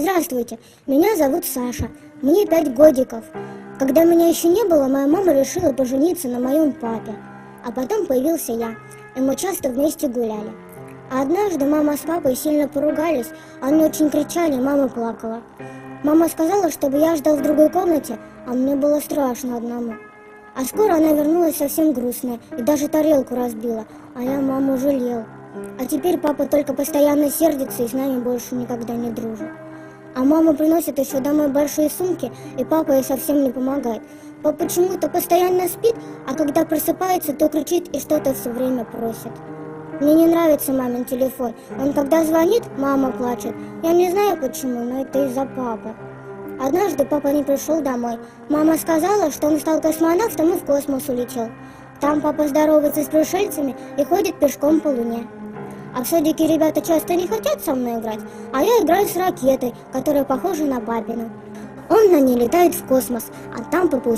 Здравствуйте, меня зовут Саша, мне пять годиков. Когда меня еще не было, моя мама решила пожениться на моем папе. А потом появился я, и мы часто вместе гуляли. А однажды мама с папой сильно поругались, они очень кричали, мама плакала. Мама сказала, чтобы я ждал в другой комнате, а мне было страшно одному. А скоро она вернулась совсем грустная и даже тарелку разбила, а я маму жалел. А теперь папа только постоянно сердится и с нами больше никогда не дружит. А мама приносит еще домой большие сумки, и папа ей совсем не помогает. Папа почему-то постоянно спит, а когда просыпается, то кричит и что-то все время просит. Мне не нравится мамин телефон. Он когда звонит, мама плачет. Я не знаю почему, но это из-за папы. Однажды папа не пришел домой. Мама сказала, что он стал космонавтом и в космос улетел. Там папа здоровается с пришельцами и ходит пешком по луне. А в садике ребята часто не хотят со мной играть, а я играю с ракетой, которая похожа на папину. Он на ней летает в космос, а там папа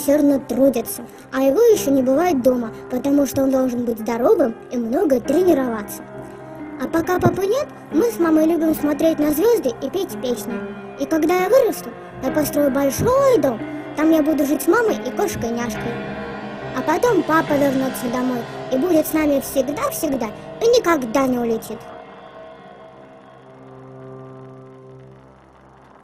трудится. А его еще не бывает дома, потому что он должен быть здоровым и много тренироваться. А пока папы нет, мы с мамой любим смотреть на звезды и петь песни. И когда я вырасту, я построю большой дом. Там я буду жить с мамой и кошкой-няшкой. А потом папа вернется домой и будет с нами всегда-всегда и никогда не улетит.